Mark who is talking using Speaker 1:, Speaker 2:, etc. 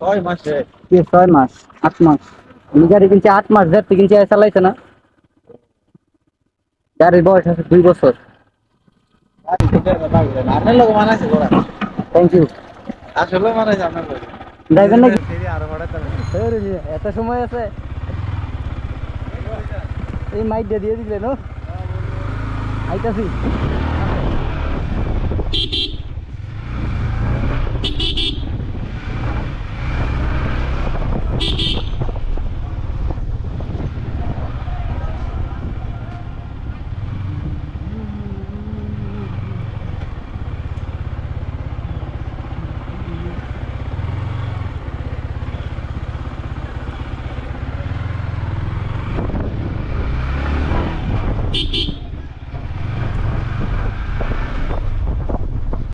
Speaker 1: ছয় মাসে।
Speaker 2: কি ছয় মাস আট মাস। আমি গাড়ি কিনছি আট মাস ধরতে কিনছি চালাইছে না। গাড়ির বয়স আছে দুই বছর। থ্যাংক ইউ
Speaker 3: আসলে আপনার লোক।
Speaker 2: নাকি? এত সময় আছে। এই মাইক দিয়ে দিলে ও আইতাছি।